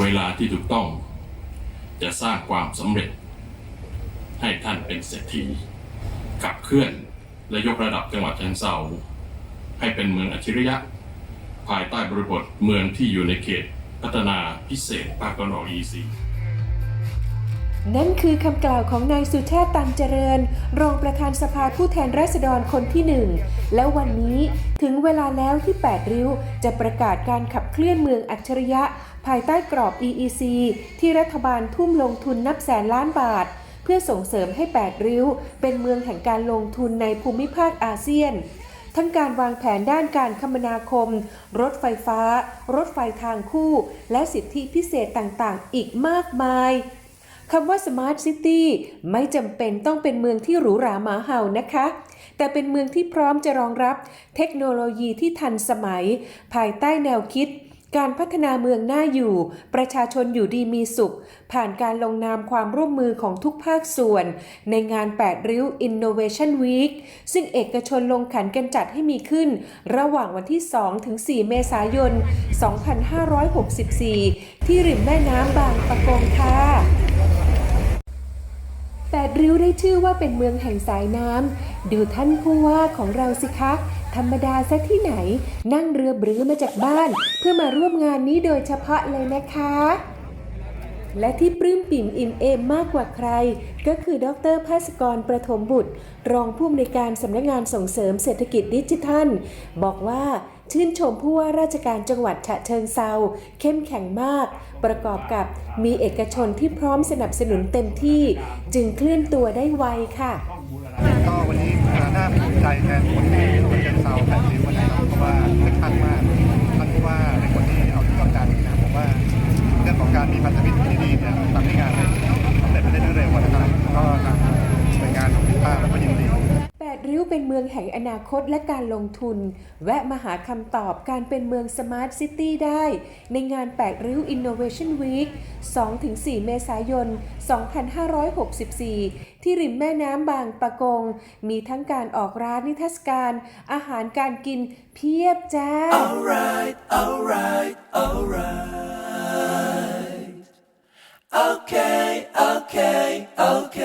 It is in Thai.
เวลาที่ถูกต้อง จะสร้างความสำเร็จ ให้ท่านเป็นเศรษฐีขับเคลื่อนและยกระดับจังหวัดเชียงเซาให้เป็นเมืองอัจฉริยะ ภายใต้บริบทเมืองที่อยู่ในเขตพัฒนาพิเศษภาคตะวันออก EC นั่นคือคำกล่าวของนายสุชาติตันเจริญ รองประธานสภาผู้แทนราษฎรคนที่หนึ่ง แล้ววันนี้ถึงเวลาแล้วที่ 8 ริ้ว จะประกาศการขับเคลื่อนเมืองอัจฉริยะ ภายใต้กรอบ EEC ที่รัฐบาลทุ่มลงทุนนับแสนล้านบาท เพื่อส่งเสริมให้ 8 ริ้ว เป็นเมืองแห่งการลงทุนในภูมิภาคอาเซียน ทั้งการวางแผนด้านการคมนาคม รถไฟฟ้า รถไฟทางคู่ และสิทธิพิเศษต่างๆ อีกมากมาย คำว่า Smart City ไม่จำเป็นต้องเป็นเมืองที่หรูหราหมาเห่านะคะ แต่เป็นเมืองที่พร้อมจะรองรับเทคโนโลยีที่ทันสมัย ภายใต้แนวคิดการพัฒนาเมืองน่าอยู่ ประชาชนอยู่ดีมีสุข ผ่านการลงนามความร่วมมือของทุกภาคส่วน ในงาน 8 ริ้ว Innovation Week ซึ่งเอกชนลงขันกันจัดให้มีขึ้น ระหว่างวันที่ 2 ถึง 4 เมษายน 2564 ที่ริมแม่น้ำบางปะกงค่ะ ดริ้วได้ชื่อว่าเป็นเมืองแห่งสายน้ำดูท่านผู้ว่าของเราสิคะ ธรรมดาสักที่ไหน นั่งเรือบรือมาจากบ้าน เพื่อมาร่วมงานนี้โดยเฉพาะเลยนะคะและที่ปลื้มปิ่มอิ่มเอมมากกว่าใคร ก็คือดรภาสกรประถมบุตร รองผู้อำนวยการสำนักงานส่งเสริมเศรษฐกิจดิจิทัล บอกว่า ชื่นชมผู้ว่าราชการจังหวัดฉะเชิงเซาเข้มแข็งมาก ประกอบกับมีเอกชนที่พร้อมสนับสนุนเต็มที่ จึงเคลื่อนตัวได้ไวค่ะก็วันนี้น่าภูมิใจแทนคนที่คนเชียงเซาแผ่นดินวันนะครับเพราะว่าคึกคักมากท่านผู้ว่าเป็นคนที่เอาที่ต้องการนะครับผมว่าเรื่องของการมีพันธมิตรที่ดีเนี่ยทำให้งานเนี่ยสำเร็จไปได้ด้วยเร็วนะครับก็ทาง เป็นเมืองแห่งอนาคตและการลงทุน แวะมาหาคำตอบการเป็นเมืองสมาร์ทซิตี้ได้ ในงาน 8 ริ้ว Innovation Week 2-4 เมษายน 2564 ที่ริมแม่น้ำบางปะกง มีทั้งการออกร้านนิทรรศการ อาหารการกินเพียบจ้า Alright, alright, alright. Okay.